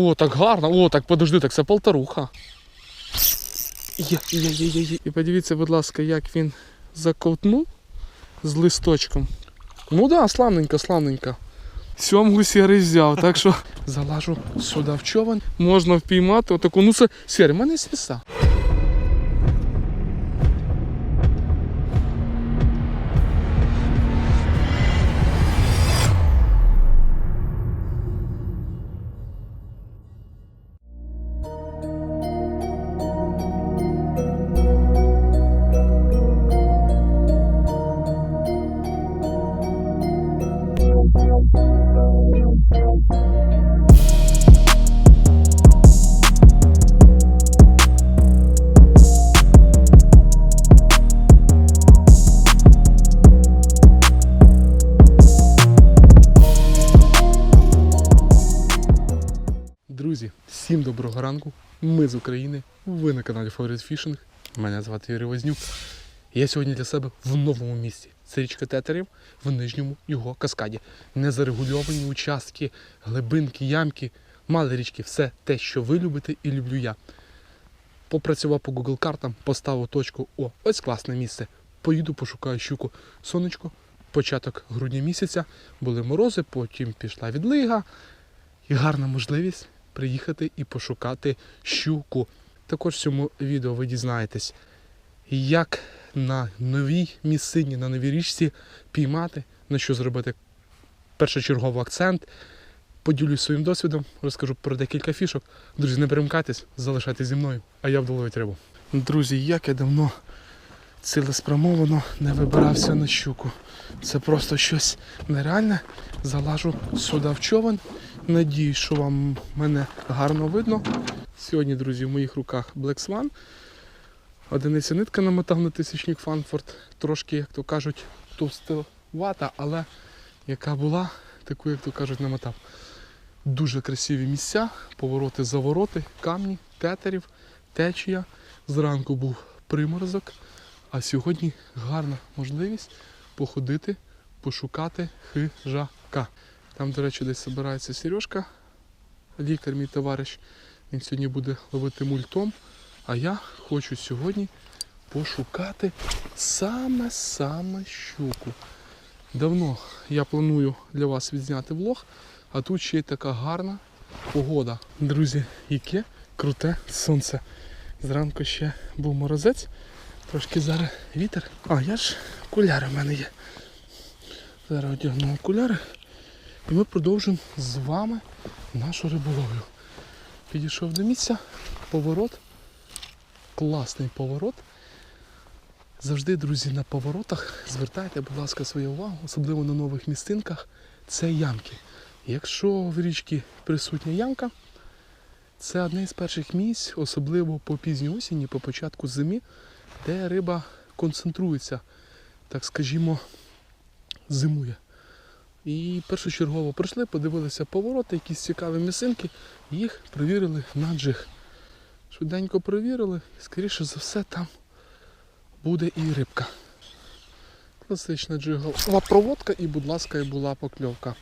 О, так гарно. О, так подожди, так це полторуха. Є, є, є, є, є. І подивіться, будь ласка, як він заковтнув з листочком. Ну да, славненько, славненько. Сьомгу сірий взяв, так що залажу сюди в човен, можна впіймати отаку, ну це сірий, в мене свіса. Ранку. Ми з України. Ви на каналі Forest Fishing. Мене звати Юрій Вознюк. Я сьогодні для себе в новому місці. Це річка Тетерів в нижньому його каскаді. Незарегульовані участки, глибинки, ямки, мали річки, все те, що ви любите і люблю я. Попрацював по Google картам, поставив точку. О, ось класне місце. Поїду, пошукаю щуку. Сонечко, початок грудня місяця, були морози, потім пішла відлига. І гарна можливість приїхати і пошукати щуку. Також в цьому відео ви дізнаєтесь, як на новій місцині, на новій річці піймати, на що зробити першочерговий акцент. Поділюсь своїм досвідом, розкажу про декілька фішок. Друзі, не перемкайтесь, залишайтесь зі мною, а я буду ловити рибу. Друзі, як я давно цілеспрямовано не вибирався на щуку. Це просто щось нереальне. Залажу сюди в човен. Надіюсь, що вам мене гарно видно. Сьогодні, друзі, в моїх руках Black Swan. Одиниця нитка намотав на тисячник Фанфорд. Трошки, як то кажуть, товстовата, але яка була, таку, як то кажуть, намотав. Дуже красиві місця, повороти, завороти, камні, тетерів, течія. Зранку був приморозок, а сьогодні гарна можливість походити, пошукати хижака. Там, до речі, десь збирається Сережка, лікар, мій товариш. Він сьогодні буде ловити мультом. А я хочу сьогодні пошукати саме-саме щуку. Давно я планую для вас відзняти влог, а тут ще й така гарна погода. Друзі, яке круте сонце. Зранку ще був морозець, трошки зараз вітер. А, я ж окуляри в мене є. Зараз одягну окуляри. І ми продовжимо з вами нашу риболовлю. Підійшов до місця, поворот. Класний поворот. Завжди, друзі, на поворотах звертайте, будь ласка, свою увагу, особливо на нових містинках, це ямки. Якщо в річці присутня ямка, це одне з перших місць, особливо по пізній осінні, по початку зими, де риба концентрується, так скажімо, зимує. І першочергово прийшли, подивилися повороти, якісь цікаві місинки, їх перевірили на джиг. Швиденько перевірили, і скоріше за все там буде і рибка. Класична джигова проводка і, будь ласка, і була покльовка.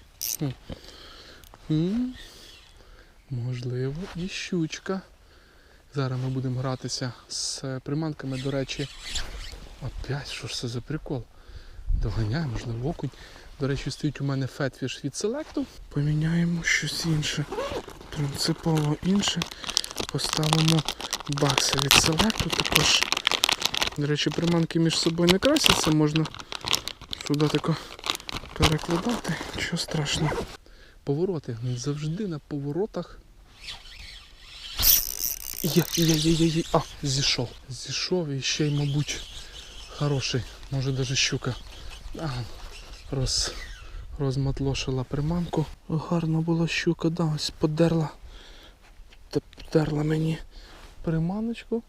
Можливо, і щучка. Зараз ми будемо гратися з приманками, до речі. Опять, що ж це за прикол? Доганяє, можливо, окунь. До речі, стоїть у мене фетфіш від селекту. Поміняємо щось інше. Принципово інше. Поставимо бакса від селекту. Також, до речі, приманки між собою не красяться, можна сюди тако перекладати. Нічого страшного. Повороти. Завжди на поворотах. Є, є, є, є, є. А, зійшов. Зійшов і ще й, мабуть, хороший. Може навіть щука. А, роз, розматлошила приманку. Гарна була щука, да, ось подерла. Подерла мені приманочку.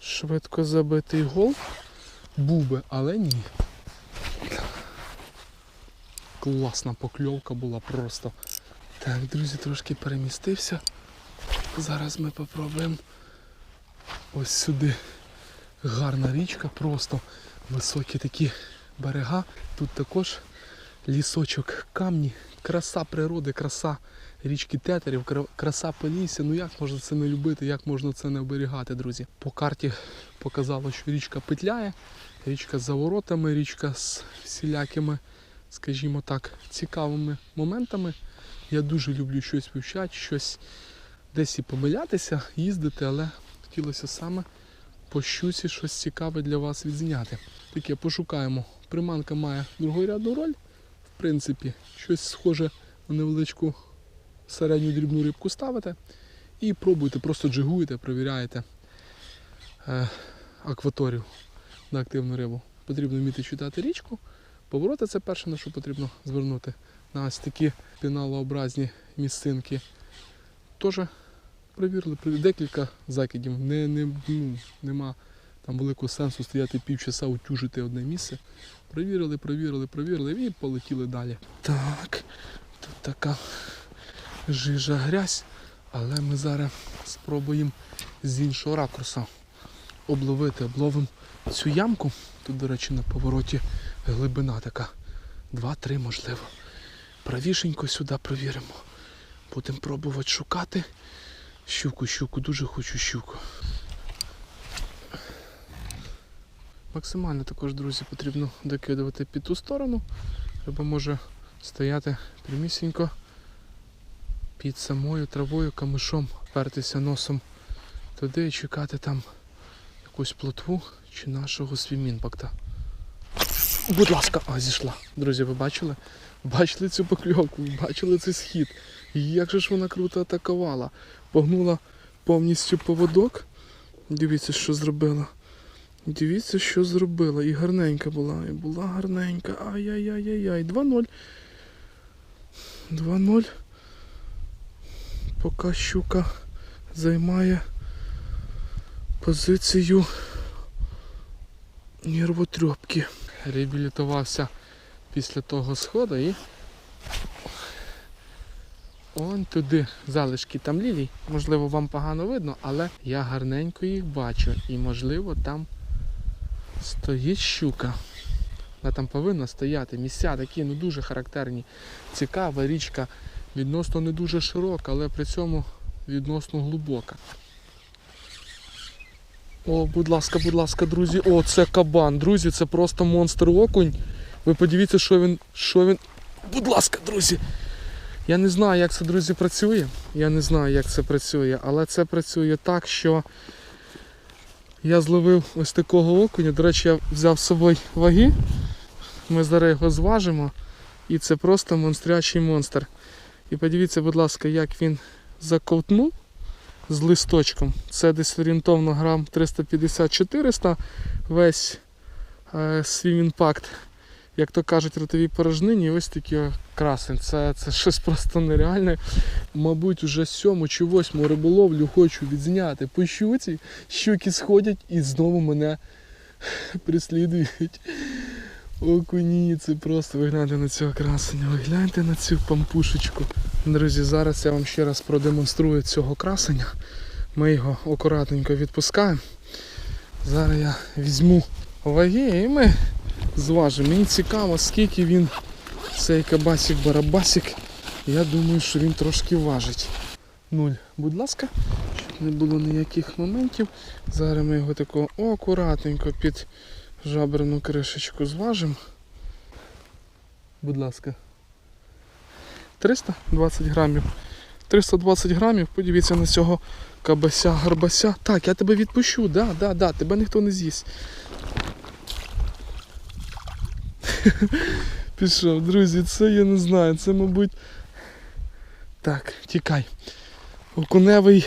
Швидко забитий гол. Був би, але ні. Класна покльовка була просто. Так, друзі, трошки перемістився. Зараз ми попробуємо ось сюди. Гарна річка, просто високі такі берега. Тут також лісочок камні, краса природи, краса річки Тетерів, краса Полісся. Ну як можна це не любити, як можна це не оберігати, друзі? По карті показало, що річка петляє, річка з заворотами, річка з всілякими, скажімо так, цікавими моментами. Я дуже люблю щось вивчати, щось десь і помилятися, їздити, але хотілося саме по щуці щось цікаве для вас відзняти. Таке пошукаємо. Приманка має другорядну роль. В принципі, щось схоже на невеличку середню дрібну рибку ставите і пробуйте, просто джигуєте, перевіряєте е, акваторію на активну рибу. Потрібно вміти читати річку. Повороти це перше, на що потрібно звернути. На ось такі піналообразні місцинки. Теж перевірили. декілька закидів. Не, не, ну, нема там великого сенсу стояти півчаса, утюжити одне місце. Провірили, провірили, провірили і полетіли далі. Так, тут така жижа грязь, але ми зараз спробуємо з іншого ракурсу обловити, обловимо цю ямку. Тут, до речі, на повороті глибина така. Два-три, можливо. Правішенько сюди провіримо. Будемо пробувати шукати. Щуку, щуку, дуже хочу щуку. Максимально також, друзі, потрібно докидувати під ту сторону. Риба може стояти прямісінько під самою травою, камишом, впертися носом туди і чекати там якусь плотву чи нашого свімінпакта. Будь ласка, а зійшла. Друзі, ви бачили? Бачили цю покльовку, бачили цей схід. Як же ж вона круто атакувала. Погнула повністю поводок. Дивіться, що зробила. Дивіться, що зробила. І гарненька була. І була гарненька. Ай-яй-яй-яй-яй. 2-0. 2-0. Поки щука займає позицію нервотрьопки. Реабілітувався після того сходу і он туди залишки там лілій. Можливо, вам погано видно, але я гарненько їх бачу. І можливо там стоїть щука. Вона там повинна стояти. Місця такі ну дуже характерні. Цікава річка, відносно не дуже широка, але при цьому відносно глибока. О, будь ласка, будь ласка, друзі. О, це кабан. Друзі, це просто монстр окунь. Ви подивіться, що він. що він. Будь ласка, друзі. Я не знаю, як це, друзі, працює. Я не знаю, як це працює, але це працює так, що я зловив ось такого окуня. До речі, я взяв з собою ваги. Ми зараз його зважимо. І це просто монстрячий монстр. І подивіться, будь ласка, як він заковтнув з листочком. Це десь орієнтовно грам 350-400. Весь е, свій імпакт, як то кажуть, ротовій порожнині. Ось такі красень. Це, це щось просто нереальне. Мабуть, уже сьому чи восьму риболовлю хочу відзняти по щуці. Щуки сходять і знову мене прислідують. Окуні, це просто ви гляньте на цього красення, ви гляньте на цю пампушечку. Друзі, зараз я вам ще раз продемонструю цього красення. Ми його акуратненько відпускаємо. Зараз я візьму ваги і ми зважимо. Мені цікаво, скільки він, цей кабасик-барабасик. Я думаю, що він трошки важить. Нуль, будь ласка, щоб не було ніяких моментів. Зараз ми його тако акуратненько під жаберну кришечку зважимо. Будь ласка. 320 грамів. 320 грамів, подивіться на цього кабася, гарбася. Так, я тебе відпущу, да, да, да, тебе ніхто не з'їсть. Пішов, друзі, це я не знаю, це, мабуть. Так, тікай. Окуневий,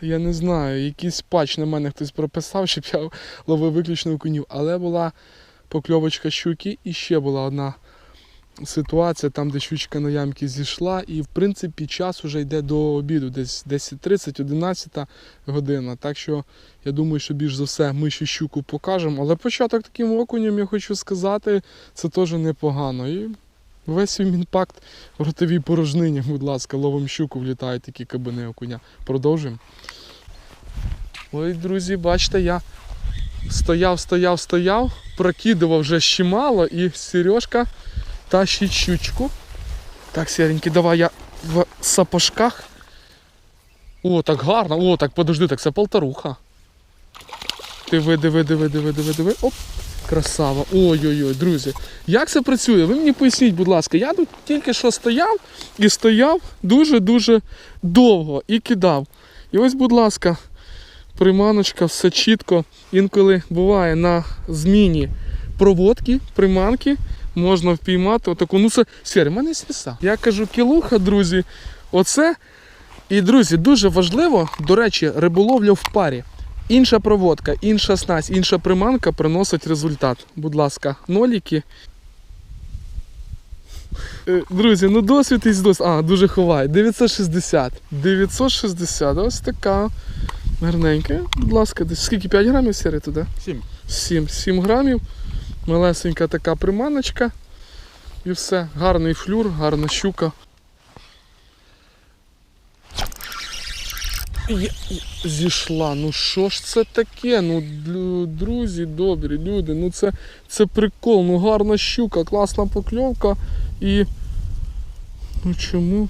я не знаю, якийсь патч на мене хтось прописав, щоб я ловив виключно окунів. Але була покльовочка щуки і ще була одна ситуація, там, де щучка на ямки зійшла, і в принципі час вже йде до обіду, десь 10.30-11 година. Так що я думаю, що більш за все ми ще щуку покажемо. Але початок таким окунем, я хочу сказати, це теж непогано. І весь свій імпакт в ротовій порожнині, будь ласка, ловим щуку, влітають такі кабини окуня. Продовжуємо. Ой, друзі, бачите, я стояв, стояв, стояв, прокидував вже ще мало, і Сережка тащить щучку. Так, сіренький, давай я в сапожках. О, так гарно. О, так подожди, так це полторуха. Диви, диви, диви, диви, диви, диви. Оп. Красава. Ой-ой-ой, друзі. Як це працює? Ви мені поясніть, будь ласка, я тут тільки що стояв і стояв дуже-дуже довго і кидав. І ось, будь ласка, приманочка, все чітко. Інколи буває на зміні проводки, приманки, можна впіймати отаку. Ну це сірі, в мене свіса. Я кажу, кілуха, друзі, оце. І, друзі, дуже важливо, до речі, риболовля в парі. Інша проводка, інша снасть, інша приманка приносить результат. Будь ласка, ноліки. Е, Друзі, ну досвід із досвід. А, дуже ховає. 960. 960. Ось така. Гарненька. Будь ласка, десь скільки 5 грамів сіри туди? 7. 7. 7 грамів. Малесенька така приманочка. І все. Гарний флюр, гарна щука. Зійшла. Ну що ж це таке? Ну, друзі, добрі люди, ну це, це прикол, ну гарна щука, класна покльовка і. Ну чому?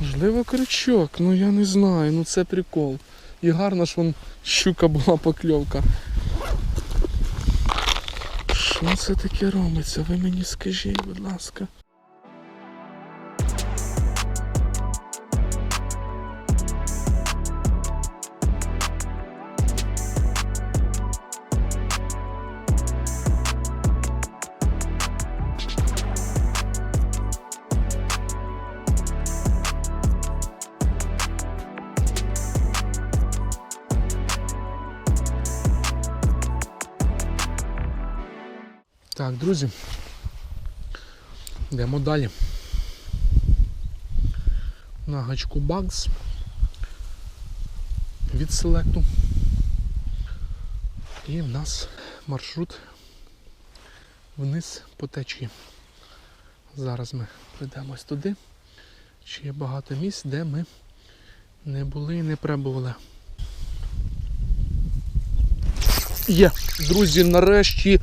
Можливо, крючок, ну я не знаю, ну це прикол. І гарна ж вон щука була покльовка. Що це таке робиться? Ви мені скажіть, будь ласка. Так, друзі. Йдемо далі. На гачку Bugs від селекту. І в нас маршрут вниз по течії. Зараз ми прийдемось туди. Ще є багато місць, де ми не були і не прибували. Є, друзі, нарешті,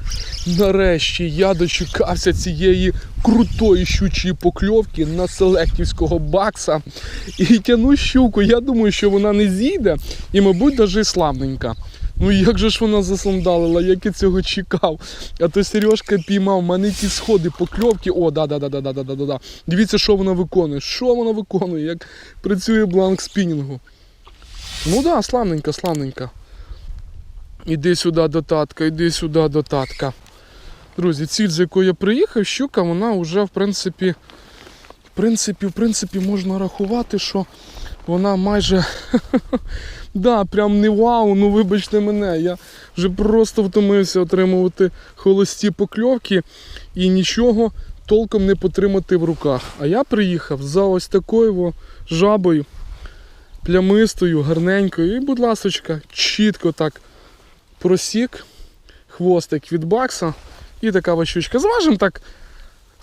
нарешті я дочекався цієї крутої щучої покльовки на селектівського бакса. І тяну щуку. Я думаю, що вона не зійде і, мабуть, навіть славненька. Ну як же ж вона засандалила, як я цього чекав. А то Сережка піймав, в мене ті сходи покльовки. О, да-да-да-да-да-да-да-да. Дивіться, що вона виконує. Що вона виконує, як працює бланк спінінгу. Ну да, славненька, славненька. Іди сюди до татка, іди сюди до татка. Друзі, ціль, з якої я приїхав, щука, вона вже в принципі, в принципі, в принципі, можна рахувати, що вона майже. да, прям не вау, ну вибачте мене. Я вже просто втомився отримувати холості покльовки і нічого толком не потримати в руках. А я приїхав за ось такою жабою, плямистою, гарненькою. І, будь ласочка, чітко так просік, хвостик від бакса і така ващучка. Зважимо так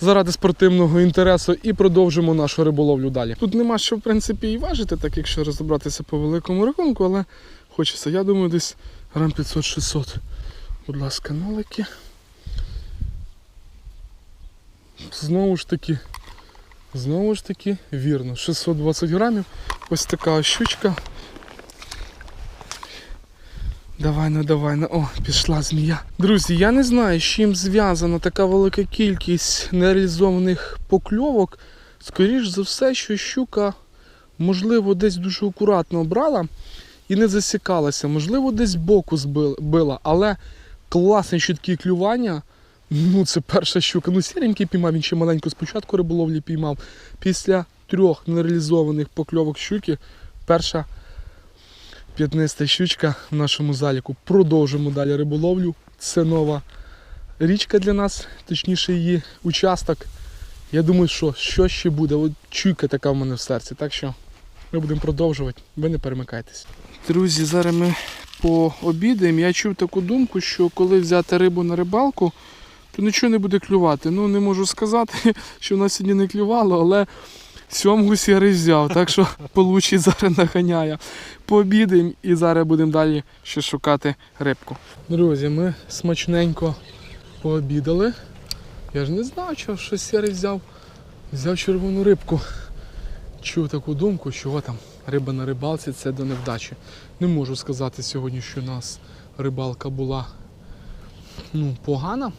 заради спортивного інтересу і продовжимо нашу риболовлю далі. Тут нема що в принципі і важити, так якщо розібратися по великому рахунку, але хочеться, я думаю, десь грам 500-600. Будь ласка, нолики. Знову ж таки, знову ж таки, вірно, 620 грамів. Ось така щучка. Давай, ну давай, ну о, пішла змія. Друзі, я не знаю, з чим зв'язана така велика кількість нереалізованих покльовок. Скоріш за все, що щука, можливо, десь дуже акуратно брала і не засікалася. Можливо, десь боку збила, але класне чіткі клювання. Ну, це перша щука. Ну, сіренький піймав, він ще маленько спочатку риболовлі піймав. Після трьох нереалізованих покльовок щуки, перша п'ятниста щучка в нашому заліку. Продовжимо далі риболовлю. Це нова річка для нас, точніше її участок. Я думаю, що що ще буде. От чуйка така в мене в серці. Так що ми будемо продовжувати. Ви не перемикайтесь. Друзі, зараз ми пообідаємо. Я чув таку думку, що коли взяти рибу на рибалку, то нічого не буде клювати. Ну, не можу сказати, що в нас сьогодні не клювало, але сьомгу сірий взяв, так що получить зараз наганяє. Пообідаємо і зараз будемо далі ще шукати рибку. Друзі, ми смачненько пообідали. Я ж не знав, що, що сірий взяв Взяв червону рибку. Чув таку думку, що там риба на рибалці це до невдачі. Не можу сказати сьогодні, що у нас рибалка була ну, погана.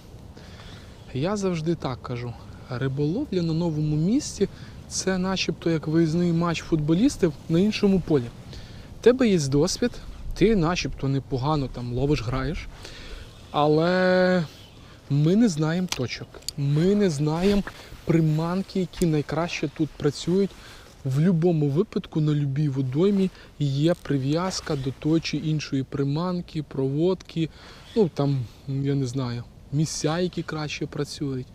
Я завжди так кажу. Риболовля на новому місці це начебто як виїзний матч футболістів на іншому полі. В тебе є досвід, ти начебто непогано там ловиш, граєш, але ми не знаємо точок. Ми не знаємо приманки, які найкраще тут працюють. В будь-якому випадку на любій водоймі є прив'язка до тої чи іншої приманки, проводки, ну там, я не знаю, місця, які краще працюють.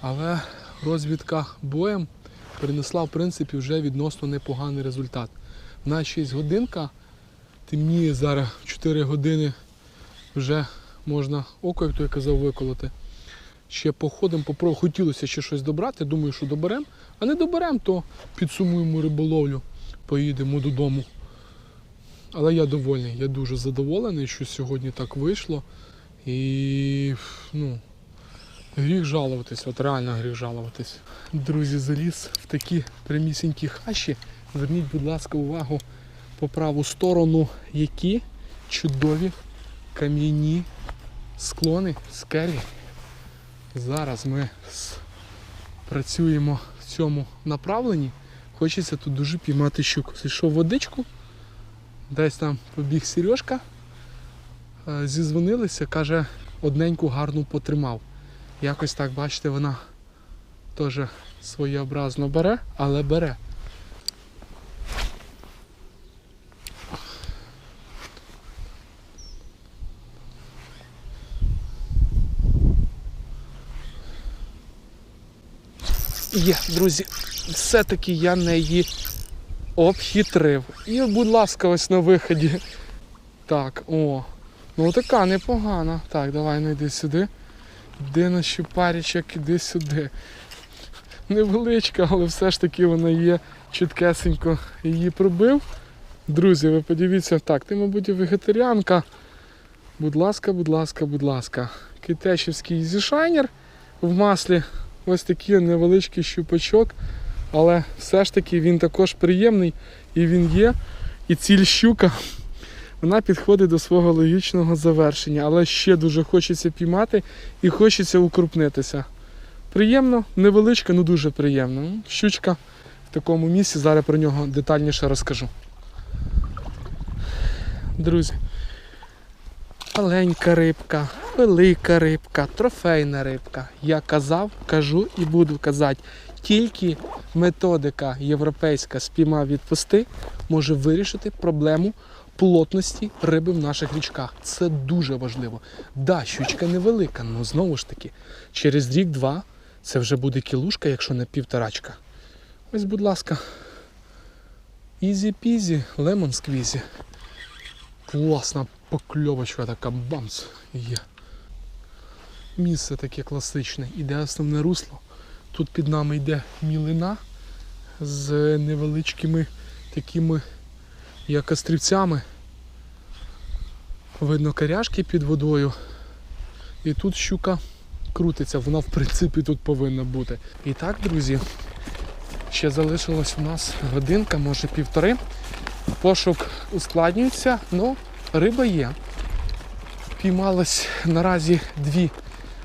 Але розвідка боєм принесла, в принципі, вже відносно непоганий результат. На 6 годинка темніє зараз 4 години вже можна око, як той казав, виколоти. Ще походимо, попробуємо. Хотілося ще щось добрати, думаю, що доберемо. А не доберемо, то підсумуємо риболовлю, поїдемо додому. Але я довольний, я дуже задоволений, що сьогодні так вийшло. І ну, гріх жалуватись, от реально гріх жалуватись. Друзі, заліз в такі прямісінькі хащі. Зверніть, будь ласка, увагу по праву сторону, які чудові кам'яні склони скелі. Зараз ми працюємо в цьому направленні. Хочеться тут дуже піймати щуку. Зайшов в водичку, десь там побіг Сережка, е, зізвонилися, каже, одненьку гарну потримав. Якось так, бачите, вона теж своєобразно бере, але бере. Є, друзі, все-таки я неї обхитрив. І, будь ласка, ось на виході. Так, о. Ну така непогана. Так, давай ну йди сюди. Де наш щупарічок, іди сюди. Невеличка, але все ж таки вона є чіткесенько її пробив. Друзі, ви подивіться, так, ти, мабуть, вегетаріанка. Будь ласка, будь ласка, будь ласка. Китечівський зішайнер в маслі. Ось такий невеличкий щупачок, але все ж таки він також приємний і він є. І ціль щука вона підходить до свого логічного завершення, але ще дуже хочеться піймати і хочеться укрупнитися. Приємно, невеличка, ну дуже приємно. Щучка в такому місці, зараз про нього детальніше розкажу. Друзі, маленька рибка, велика рибка, трофейна рибка. Я казав, кажу і буду казати. Тільки методика європейська спіймав відпусти може вирішити проблему плотності риби в наших річках. Це дуже важливо. Да, щучка невелика, але знову ж таки, через рік-два це вже буде кілушка, якщо не півторачка. Ось, будь ласка, ізі-пізі, лемон сквізі. Класна покльовочка така бамс є. Місце таке класичне, іде основне русло. Тут під нами йде мілина з невеличкими такими як острівцями. Видно коряшки під водою. І тут щука крутиться, вона в принципі тут повинна бути. І так, друзі, ще залишилось у нас годинка, може півтори. Пошук ускладнюється, але риба є. Піймалось наразі дві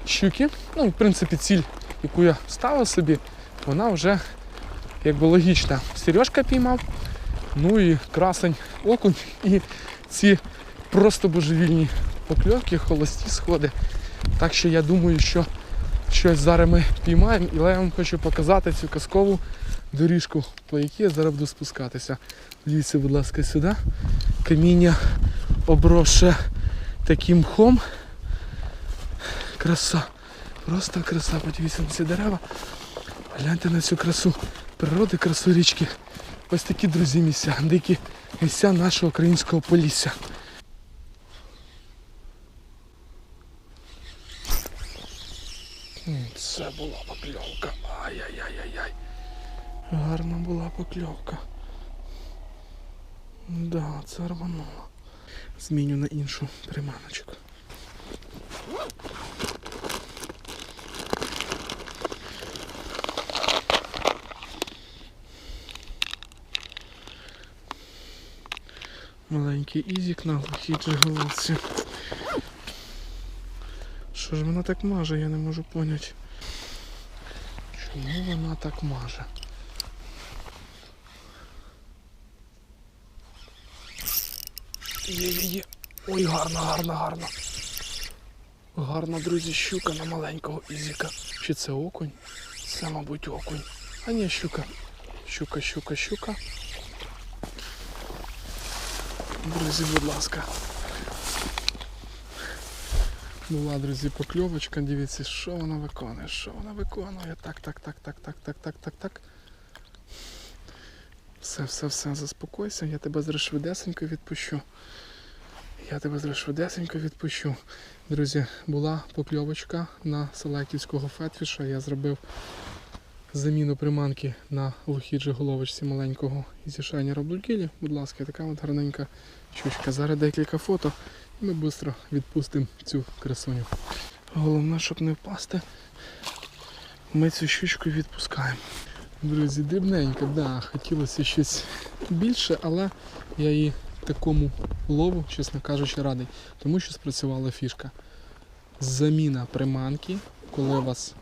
щуки. Ну, в принципі, ціль, яку я ставив собі, вона вже якби логічна. Сережка піймав, ну і красень окунь і ці просто божевільні покльовки, холості сходи. Так що я думаю, що щось зараз ми піймаємо, і я вам хочу показати цю казкову доріжку, по якій я зараз буду спускатися. Дивіться, будь ласка, сюди. Каміння оброше таким мхом. Краса. Просто краса. Подивіться на ці дерева. Гляньте на цю красу природи, красу річки. Ось такі, друзі, місця, дикі місця нашого українського полісся. Це була покльовка. Ай-яй-яй-яй-яй. Гарна була покльовка. Да, це рвануло. Зміню на іншу приманочку. Маленький ізік на глухій джиголовці. Що ж вона так маже, я не можу поняти. Чому вона так маже? Є, є, є. Ой, гарно, гарно, гарно. Гарна, друзі, щука на маленького ізіка. Чи це окунь? Це, мабуть, окунь. А ні, щука. Щука, щука, щука. Друзі, будь ласка. Була, друзі, покльовочка. Дивіться, що вона виконує, що вона виконує. Так, так, так, так, так, так, так, так, так. Все, все, все, заспокойся, я тебе зараз швидесенько відпущу. Я тебе зараз швидесенько відпущу. Друзі, була покльовочка на селектівського фетфіша. Я зробив заміну приманки на глухій головочці маленького зі шайнера Блукілі. Будь ласка, така от гарненька щучка. Зараз декілька фото і ми швидко відпустимо цю красуню. Головне, щоб не впасти, ми цю щучку відпускаємо. Друзі, дрібненько, да, хотілося щось більше, але я її такому лову, чесно кажучи, радий, тому що спрацювала фішка. Заміна приманки, коли у вас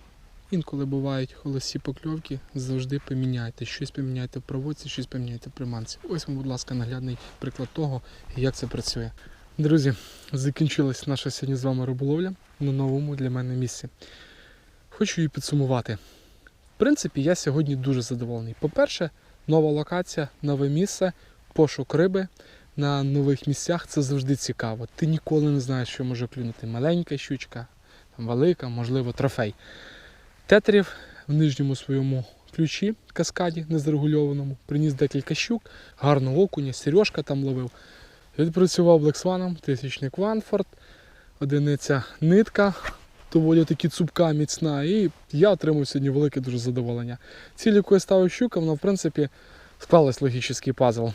інколи бувають холості покльовки, завжди поміняйте. Щось поміняйте в проводці, щось поміняйте в приманці. Ось вам, будь ласка, наглядний приклад того, як це працює. Друзі, закінчилась наша сьогодні з вами риболовля на новому для мене місці. Хочу її підсумувати. В принципі, я сьогодні дуже задоволений. По-перше, нова локація, нове місце, пошук риби на нових місцях це завжди цікаво. Ти ніколи не знаєш, що може клюнути. Маленька щучка, велика, можливо, трофей. Тетерів в нижньому своєму ключі каскаді незарегульованому, приніс декілька щук, гарного окуня, Сережка там ловив. Відпрацював Блексваном, тисячник Ванфорд, одиниця нитка, доволі таки цупка, міцна. І я отримав сьогодні велике дуже задоволення. Ціль, яку я ставив щука, вона в принципі склалась логічний пазл.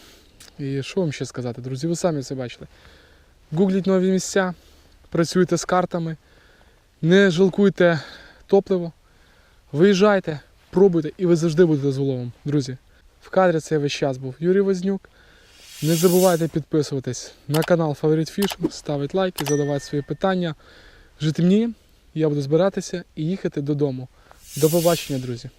І що вам ще сказати, друзі, ви самі це бачили. Гугліть нові місця, працюйте з картами, не жалкуйте топливо, виїжджайте, пробуйте і ви завжди будете з головом, Друзі, в кадрі це весь час був Юрій Вознюк. Не забувайте підписуватись на канал Favorite Fish, ставити лайки, задавати свої питання. Жити мені, я буду збиратися і їхати додому. До побачення, друзі!